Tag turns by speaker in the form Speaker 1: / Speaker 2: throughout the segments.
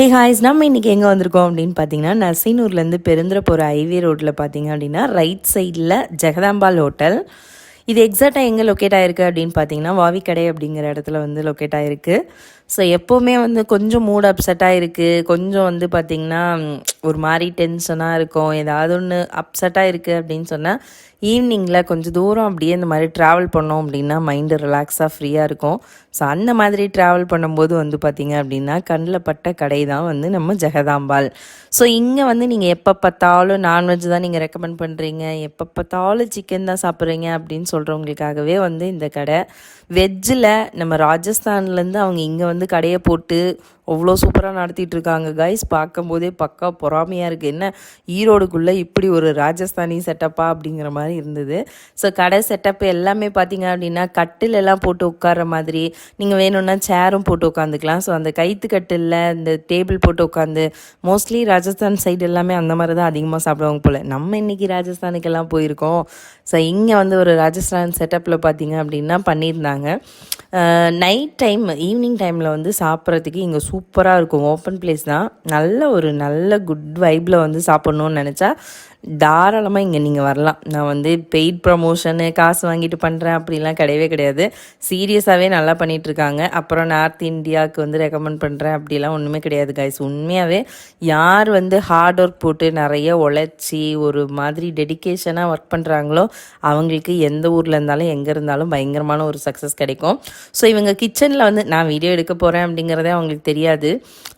Speaker 1: ஹே ஹாய்ஸ் நம்ம இன்றைக்கி எங்கே வந்திருக்கோம் அப்படின்னு பார்த்தீங்கன்னா நரசினூர்லேருந்து பெருந்துற போகிற ஹைவே ரோட்டில் பார்த்தீங்க அப்படின்னா ரைட் சைடில் ஜெகதாம்பால் ஹோட்டல். இது எக்ஸாக்டாக எங்கே லொக்கேட் ஆகிருக்கு அப்படின்னு பார்த்தீங்கன்னா வாவிக்கடை அப்படிங்கிற இடத்துல வந்து லொக்கேட் ஆகிருக்கு ஸோ எப்போவுமே வந்து கொஞ்சம் மூட் அப்செட்டாக இருக்குது கொஞ்சம் வந்து பார்த்திங்கன்னா ஒரு மாதிரி டென்ஷனாக இருக்கும். ஏதாவது ஒன்று அப்செட்டாக இருக்குது அப்படின்னு சொன்னால் ஈவினிங்கில் கொஞ்சம் தூரம் அப்படியே இந்த மாதிரி ட்ராவல் பண்ணோம் அப்படின்னா மைண்டு ரிலாக்ஸாக ஃப்ரீயாக இருக்கும். ஸோ அந்த மாதிரி ட்ராவல் பண்ணும்போது வந்து பார்த்திங்க அப்படின்னா கண்ணில் பட்ட கடை தான் வந்து நம்ம ஜெகதாம்பாள். ஸோ இங்கே வந்து நீங்கள் எப்போ பார்த்தாலும் நான்வெஜ் தான் நீங்கள் ரெக்கமெண்ட் பண்ணுறீங்க எப்போ பார்த்தாலும் சிக்கன் தான் சாப்பிட்றீங்க அப்படின்னு சொல்கிறவங்களுக்காகவே வந்து இந்த கடை. வெஜ்ஜில் நம்ம ராஜஸ்தான்லேருந்து அவங்க இங்கே வந்து கடையை போட்டு அவ்வளோ சூப்பராக நடத்திட்டு இருக்காங்க கைஸ் பார்க்கும்போதே பக்கா பொறாமையாக இருக்குது என்ன ஈரோடுக்குள்ளே இப்படி ஒரு ராஜஸ்தானி செட்டப்பா அப்படிங்கிற மாதிரி இருந்தது. ஸோ கடை செட்டப் எல்லாமே பார்த்தீங்க அப்படின்னா கட்டில் எல்லாம் போட்டு உட்கார்ற மாதிரி நீங்கள் வேணும்னா சேரும் போட்டு உட்காந்துக்கலாம் ஸோ அந்த கைத்து கட்டிலில் இந்த டேபிள் போட்டு உட்காந்து மோஸ்ட்லி ராஜஸ்தான் சைடு எல்லாமே அந்த மாதிரி தான் அதிகமாக சாப்பிடுவாங்க போல். நம்ம இன்னைக்கு ராஜஸ்தானுக்கெல்லாம் போயிருக்கோம். ஸோ இங்கே வந்து ஒரு ராஜஸ்தான் செட்டப்பில் பார்த்தீங்க அப்படின்னா பண்ணியிருந்தாங்க. நைட் டைம் ஈவினிங் டைமில் வந்து சாப்பிட்றதுக்கு இங்கே சூப்பராக இருக்கும். ஓப்பன் பிளேஸ் தான். நல்ல ஒரு நல்ல குட் வைப்பில் வந்து சாப்பிட்ணுன்னு நினச்சா தாராளமாக இங்கே நீங்கள் வரலாம். நான் வந்து பெய்ட் ப்ரமோஷனு காசு வாங்கிட்டு பண்ணுறேன் அப்படிலாம் கிடையவே கிடையாது. சீரியஸாகவே நல்லா பண்ணிகிட்ருக்காங்க அப்புறம் நார்த் இந்தியாவுக்கு வந்து ரெக்கமெண்ட் பண்ணுறேன் அப்படிலாம் ஒன்றுமே கிடையாது கைஸ் உண்மையாகவே யார் வந்து ஹார்ட் ஒர்க் போட்டு நிறைய உழைச்சி ஒரு மாதிரி டெடிக்கேஷனாக ஒர்க் பண்ணுறாங்களோ அவங்களுக்கு எந்த ஊரில் இருந்தாலும் எங்கே இருந்தாலும் பயங்கரமான ஒரு சக்ஸஸ் கிடைக்கும். ஸோ இவங்க கிச்சனில் வந்து நான் வீடியோ எடுக்க போகிறேன் அப்படிங்கிறதே அவங்களுக்கு தெரியாது.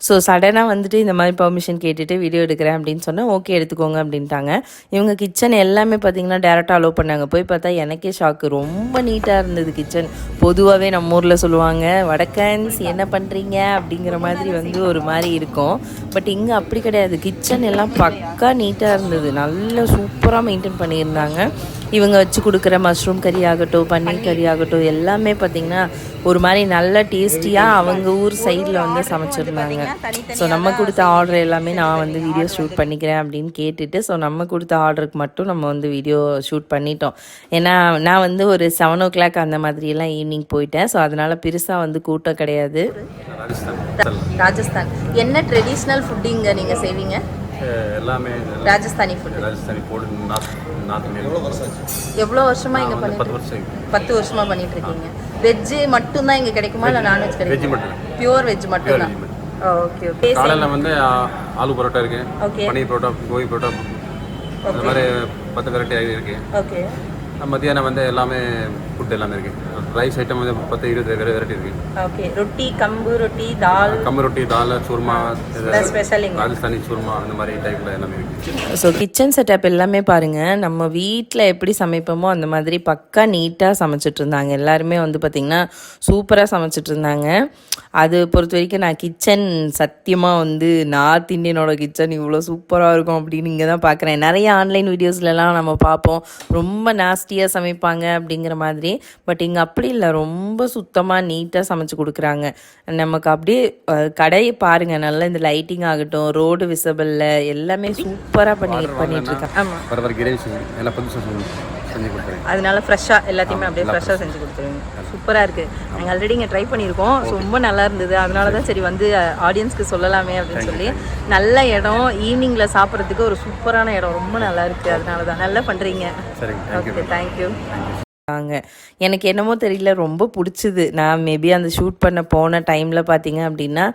Speaker 1: ஸோ சடனாக வந்துட்டு இந்த மாதிரி பர்மிஷன் கேட்டுட்டு வீடியோ எடுக்கிறேன் அப்படின்னு சொன்னால் ஓகே எடுத்துக்கோங்க அப்படின்ட்டாங்க. இவங்க கிச்சன் எல்லாமே பார்த்தீங்கன்னா டேரெக்டாக அலோவ் பண்ணாங்க. போய் பார்த்தா எனக்கே ஷாக்கு ரொம்ப நீட்டாக இருந்தது கிச்சன் பொதுவாகவே நம்ம ஊரில் சொல்லுவாங்க வடக்கன்ஸ் என்ன பண்ணுறீங்க அப்படிங்கிற மாதிரி வந்து ஒரு மாதிரி இருக்கும். பட் இங்கே அப்படி கிடையாது. கிச்சன் எல்லாம் பக்கா நீட்டாக இருந்தது. நல்ல சூப்பராக மெயின்டைன் பண்ணியிருந்தாங்க. இவங்க வச்சு கொடுக்குற மஷ்ரூம் கறி ஆகட்டும் பன்னீர் கறி ஆகட்டும் எல்லாமே பார்த்திங்கன்னா ஒரு மாதிரி நல்ல டேஸ்டியாக அவங்க ஊர் சைடில் வந்து சமைச்சிருந்தாங்க. ஸோ நம்ம கொடுத்த ஆர்டர் எல்லாமே நான் வந்து வீடியோ ஷூட் பண்ணிக்கிறேன் அப்படின்னு கேட்டுட்டு ஸோ நம்ம கொடுத்த ஆர்டருக்கு மட்டும் நம்ம வந்து வீடியோ ஷூட் பண்ணிட்டோம். ஏன்னா நான் வந்து ஒரு செவன் ஓ கிளாக் அந்த மாதிரியெல்லாம் ஈவினிங் போயிட்டேன். ஸோ அதனால் பெருசாக வந்து கூட்டம் கிடையாது. ராஜஸ்தான். என்ன ட்ரெடிஷ்னல் ஃபுட்டு இங்கே நீங்கள் செய்வீங்க?
Speaker 2: எல்லாமே
Speaker 1: ராஜஸ்தானி ஃபுட்
Speaker 2: ராஜஸ்தானி போடு
Speaker 1: எவ்வளோ வருஷமா இங்கே பண்ணிட்டு
Speaker 2: பத்து வருஷம்.
Speaker 1: பத்து வருஷமா பண்ணிட்டு இருக்கீங்க. வெஜ்ஜு மட்டும்தான் இங்கே கிடைக்குமா இல்லை நான்வெஜ்
Speaker 2: வெஜ்
Speaker 1: கிடைக்குமா?
Speaker 2: மட்டும்
Speaker 1: பியூர் வெஜ் மட்டும்தான்.
Speaker 2: veg
Speaker 1: ஓகே ஓகே
Speaker 2: காலையில் வந்து ஆலு பரோட்டா இருக்கு. பன்னீர் பரோட்டா கோபி பரோட்டா. அந்த மாதிரி பத்து வெரைட்டி இருக்கு.
Speaker 1: ஓகே
Speaker 2: மத்தியானம் வந்து எல்லாமே ஃபுட் எல்லாமே இருக்கு. ரைஸ் ஐட்டம் வந்து பத்து இருபது வெரைட்டி இருக்கு.
Speaker 1: ஓகே ரொட்டி கம்பு ரொட்டி தால்.
Speaker 2: கம்மி ரொட்டி தால் சூர்மா ராஜஸ்தானி சூர்மா அந்த மாதிரி டைப்ல எல்லாமே இருக்கு.
Speaker 1: ஸோ கிச்சன் செட்டப் எல்லாமே பாருங்கள் நம்ம வீட்டில் எப்படி சமைப்போமோ அந்த மாதிரி பக்கா நீட்டாக சமைச்சிட்டு இருந்தாங்க. எல்லாருமே வந்து பார்த்திங்கன்னா சூப்பராக சமைச்சிட்டு இருந்தாங்க. அது பொறுத்த வரைக்கும் நான் கிச்சன் சத்தியமாக வந்து நார்த் இந்தியனோட கிச்சன் இவ்வளோ சூப்பராக இருக்கும் அப்படின்னு இங்கே தான் பார்க்குறேன் நிறைய ஆன்லைன் வீடியோஸ்லலாம் நம்ம பார்ப்போம். ரொம்ப நாஸ்டியாக சமைப்பாங்க அப்படிங்கிற மாதிரி. பட் இங்கே அப்படி இல்லை. ரொம்ப சுத்தமாக நீட்டாக சமைச்சு கொடுக்குறாங்க. நமக்கு அப்படியே கடையை பாருங்கள் நல்லா இந்த லைட்டிங் ஆகட்டும் ரோடு விசபிளில் எல்லாமே சூப்பராக பண்ணி பண்ணிட்டு இருக்காங்க. ஆமாம் அதனால ஃப்ரெஷ்ஷாக எல்லாத்தையுமே அப்படியே ஃப்ரெஷ்ஷாக செஞ்சு கொடுத்துருவீங்க சூப்பராக இருக்குது நாங்கள் ஆல்ரெடி இங்கே ட்ரை பண்ணியிருக்கோம். ரொம்ப நல்லா இருந்தது. அதனால தான் சரி வந்து ஆடியன்ஸ்க்கு சொல்லலாமே அப்படின்னு சொல்லி நல்ல இடம் ஈவினிங்கில் சாப்பிட்றதுக்கு ஒரு சூப்பரான இடம். ரொம்ப நல்லா இருக்குது அதனால தான். நல்லா பண்ணுறீங்க ஓகே தேங்க்யூ வாங்க எனக்கு என்னமோ தெரியல ரொம்ப பிடிச்சிது. நான் மேபி அந்த ஷூட் பண்ண போன டைமில் பார்த்தீங்க அப்படின்னா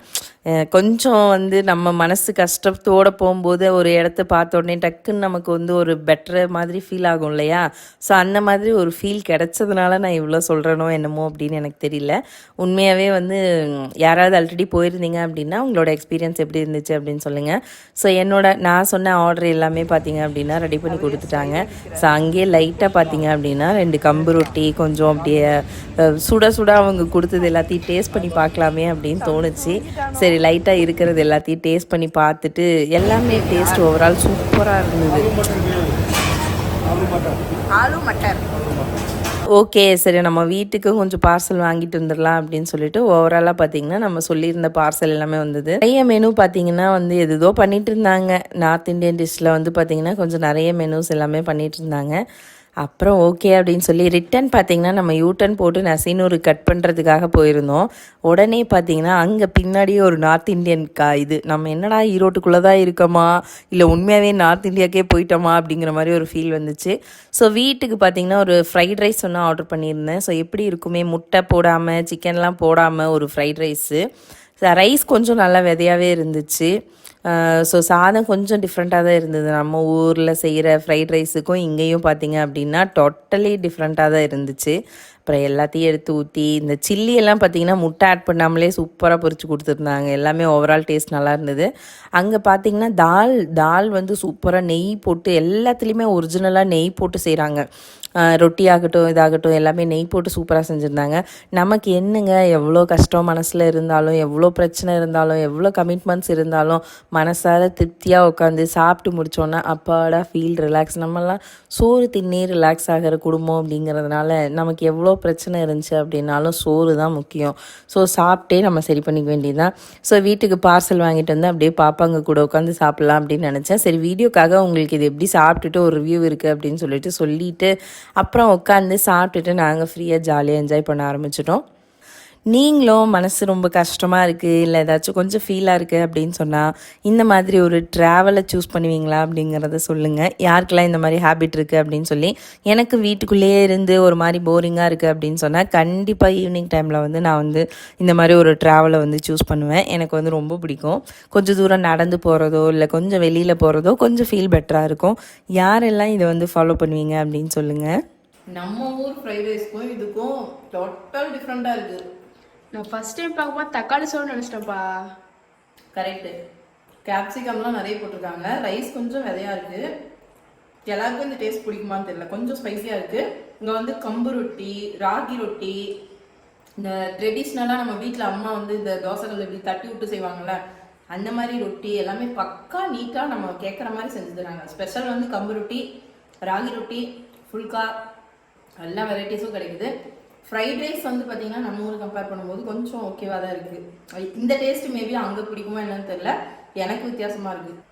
Speaker 1: கொஞ்சம் வந்து நம்ம மனசு கஷ்டத்தோடு போகும்போது ஒரு இடத்த பார்த்த உடனே டக்குன்னு நமக்கு வந்து ஒரு பெட்டர் மாதிரி ஃபீல் ஆகும் இல்லையா? ஸோ அந்த மாதிரி ஒரு ஃபீல் கிடச்சதுனால நான் இவ்வளோ சொல்கிறேனோ என்னமோ அப்படின்னு எனக்கு தெரியல. உண்மையாகவே வந்து யாராவது ஆல்ரெடி போயிருந்தீங்க அப்படின்னா உங்களோட எக்ஸ்பீரியன்ஸ் எப்படி இருந்துச்சு அப்படின்னு சொல்லுங்கள் ஸோ என்னோட நான் சொன்ன ஆர்டர் எல்லாமே பார்த்தீங்க அப்படின்னா ரெடி பண்ணி கொடுத்துட்டாங்க. ஸோ அங்கேயே லைட்டாக பார்த்தீங்க அப்படின்னா ரெண்டு கம்பு ரொட்டி கொஞ்சம் அப்படியே சுட சுட அவங்க கொடுத்தது எல்லாத்தையும் டேஸ்ட் பண்ணி பார்க்கலாமே அப்படின்னு தோணுச்சு. சரி லைட்டாக இருக்கிறது எல்லாத்தையும் டேஸ்ட் பண்ணி பார்த்துட்டு எல்லாமே டேஸ்ட் ஓவரால் சூப்பராக இருந்தது. ஆலு மட்டர். ஓகே சரி நம்ம வீட்டுக்கு கொஞ்சம் பார்சல் வாங்கிட்டு வந்துடலாம் அப்படின்னு சொல்லிட்டு ஓவராலாக பார்த்தீங்கன்னா நம்ம சொல்லியிருந்த பார்சல் எல்லாமே வந்தது. நிறைய மெனு பார்த்தீங்கன்னா வந்து எதுதோ பண்ணிட்டு இருந்தாங்க. நார்த் இந்தியன் டிஷ்ஷில் வந்து பார்த்தீங்கன்னா கொஞ்சம் நிறைய மெனுஸ் எல்லாமே பண்ணிட்டு இருந்தாங்க. அப்புறம் ஓகே அப்படின்னு சொல்லி ரிட்டன் பார்த்தீங்கன்னா நம்ம யூட்டன் போட்டு நசீனூர் கட் பண்ணுறதுக்காக போயிருந்தோம். உடனே பார்த்தீங்கன்னா அங்கே பின்னாடியே ஒரு நார்த் இந்தியன் கா இது நம்ம என்னடா ஈரோட்டுக்குள்ளே தான் இருக்கோமா? இல்லை உண்மையாகவே நார்த் இந்தியாக்கே போயிட்டோமா? அப்படிங்கிற மாதிரி ஒரு ஃபீல் வந்துச்சு. ஸோ வீட்டுக்கு பார்த்தீங்கன்னா ஒரு ஃப்ரைட் ரைஸ் ஒன்று ஆர்டர் பண்ணியிருந்தேன். ஸோ எப்படி இருக்குமே? முட்டை போடாமல் சிக்கன்லாம் போடாமல் ஒரு ஃப்ரைட் ரைஸு ரைஸ் கொஞ்சம் நல்லா விதையாகவே இருந்துச்சு. ஸோ சாதம் கொஞ்சம் டிஃப்ரெண்ட்டாக தான் இருந்தது. நம்ம ஊரில் செய்கிற ஃப்ரைட் ரைஸுக்கும் இங்கேயும் பார்த்தீங்க அப்படின்னா டோட்டலி டிஃப்ரெண்ட்டாக தான் இருந்துச்சு. அப்புறம் எல்லாத்தையும் எடுத்து ஊற்றி இந்த சில்லி எல்லாம் பார்த்தீங்கன்னா முட்டை ஆட் பண்ணாமலே சூப்பராக பொரிச்சு கொடுத்துருந்தாங்க. எல்லாமே ஓவரால் டேஸ்ட் நல்லா இருந்தது. அங்கே பார்த்தீங்கன்னா தால் தால் வந்து சூப்பராக நெய் போட்டு எல்லாத்துலேயுமே ஒரிஜினலாக நெய் போட்டு செய்கிறாங்க ரொட்டி ஆகட்டும் இதாகட்டும் எல்லாமே நெய் போட்டு சூப்பராக செஞ்சுருந்தாங்க. நமக்கு என்னங்க எவ்வளோ கஷ்டம் மனசில் இருந்தாலும் எவ்வளோ பிரச்சனை இருந்தாலும் எவ்வளோ கமிட்மெண்ட்ஸ் இருந்தாலும் மனசார திருப்தியாக உட்காந்து சாப்பிட்டு முடித்தோன்னா அப்பாடா ஃபீல் ரிலாக்ஸ் நம்மலாம் சோறு தின்னே ரிலாக்ஸ் ஆகிற குடும்பம் அப்படிங்கிறதுனால நமக்கு எவ்வளோ பிரச்சனை இருந்துச்சு அப்படின்னாலும் சோறு தான் முக்கியம். ஸோ சாப்பிட்டே நம்ம சரி பண்ணிக்க வேண்டியதுதான். ஸோ வீட்டுக்கு பார்சல் வாங்கிட்டு வந்து அப்படியே பாப்பாங்க கூட உட்காந்து சாப்பிட்லாம் அப்படின்னு நினச்சேன். சரி வீடியோக்காக உங்களுக்கு இது எப்படி சாப்பிட்டுட்டு ஒரு ரிவ்யூ இருக்குது அப்படின்னு சொல்லிட்டு சொல்லிட்டு அப்புறம் உட்காந்து சாப்பிட்டுட்டு நாங்கள் ஃப்ரீயாக ஜாலியாக என்ஜாய் பண்ண ஆரம்பிச்சிட்டோம். நீங்களும் மனசு ரொம்ப கஷ்டமாக இருக்குது இல்லை ஏதாச்சும் கொஞ்சம் ஃபீலாக இருக்குது அப்படின்னு சொன்னால் இந்த மாதிரி ஒரு ட்ராவலை சூஸ் பண்ணுவீங்களா அப்படிங்கிறத சொல்லுங்கள் யாருக்கெல்லாம் இந்த மாதிரி ஹேபிட் இருக்குது அப்படின்னு சொல்லி எனக்கு வீட்டுக்குள்ளேயே இருந்து ஒரு மாதிரி போரிங்காக இருக்குது அப்படின்னு சொன்னால் கண்டிப்பாக ஈவினிங் டைமில் வந்து நான் வந்து இந்த மாதிரி ஒரு ட்ராவலை வந்து சூஸ் பண்ணுவேன். எனக்கு வந்து ரொம்ப பிடிக்கும். கொஞ்சம் தூரம் நடந்து போகிறதோ இல்லை கொஞ்சம் வெளியில் போகிறதோ கொஞ்சம் ஃபீல் பெட்டராக இருக்கும். யாரெல்லாம் இதை வந்து ஃபாலோ பண்ணுவீங்க அப்படின்னு சொல்லுங்கள்
Speaker 3: நம்ம ஊர் ஃப்ரைட் ரைஸ்க்கும் இதுக்கும் டோட்டல் டிஃப்ரெண்ட்டாக இருக்குது
Speaker 4: நான் ஃபர்ஸ்ட் டைம் பார்க்கும்போது தக்காளி சோறு நினச்சிட்டேன்ப்பா.
Speaker 3: கரெக்டு கேப்சிகம்லாம் நிறைய போட்டிருக்காங்க. ரைஸ் கொஞ்சம் விதையா இருக்குது எல்லாருக்கும் இந்த டேஸ்ட் பிடிக்குமான்னு தெரியல. கொஞ்சம் ஸ்பைசியாக இருக்குது இங்கே வந்து கம்பு ரொட்டி ராகி ரொட்டி இந்த ட்ரெடிஷ்னலாக நம்ம வீட்டில் அம்மா வந்து இந்த தோசைகள் இப்படி தட்டி விட்டு செய்வாங்கள்ல அந்த மாதிரி ரொட்டி எல்லாமே பக்கா நீட்டாக நம்ம கேட்குற மாதிரி செஞ்சு தராங்க. ஸ்பெஷல் வந்து கம்பு ரொட்டி ராகி ரொட்டி ஃபுல்கா எல்லா வெரைட்டிஸும் கிடைக்குது. ஃப்ரைட் ரைஸ் வந்து பார்த்தீங்கன்னா நம்ம ஊர் கம்பேர் பண்ணும்போது கொஞ்சம் ஓகேவாக தான் இருக்குது இந்த டேஸ்ட் மேபி அங்கே பிடிக்குமா என்னன்னு தெரியல. எனக்கு வித்தியாசமாக இருக்குது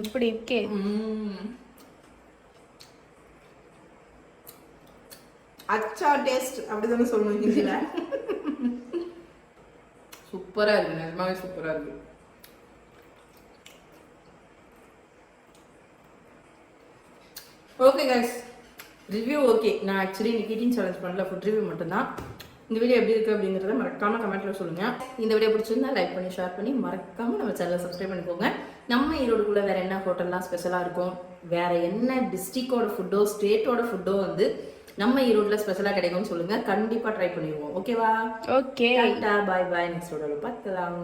Speaker 4: எப்படி இருக்கே?
Speaker 3: அச்சா டேஸ்ட் அப்படிதானே சொல்லணும் ஹிந்தியில். சூப்பராக இருக்கு நிஜமாவே சூப்பராக இருக்கு. ஓகே கைஸ் ரிவ்யூ ஓகே நான் ஆக்சுவலி இன்னைக்கு ஈட்டிங் சேலஞ்ச் பண்ணல. ஃபுட் ரிவ்யூ மட்டும்தான். இந்த வீடியோ எப்படி இருக்கு அப்படிங்கிறத மறக்காம கமெண்ட்ல சொல்லுங்க. இந்த வீடியோ பிடிச்சிருந்தா லைக் பண்ணி ஷேர் பண்ணி மறக்காம நம்ம சேனலை சப்ஸ்கிரைப் பண்ணிக்கோங்க. நம்ம ஈரோடுக்குள்ள வேற என்ன ஹோட்டல்லாம் ஸ்பெஷலாக இருக்கும்? வேற என்ன டிஸ்ட்ரிக்டோட ஃபுட்டோ ஸ்டேட்டோட ஃபுட்டோ வந்து நம்ம ஈரோட்ல ஸ்பெஷலாக கிடைக்கும்னு சொல்லுங்க. கண்டிப்பா ட்ரை பண்ணிடுவோம். ஓகேவா
Speaker 4: ஓகே
Speaker 3: பாய் பாய் நெக்ஸ்ட் வீடியோவில் பார்க்கலாம்.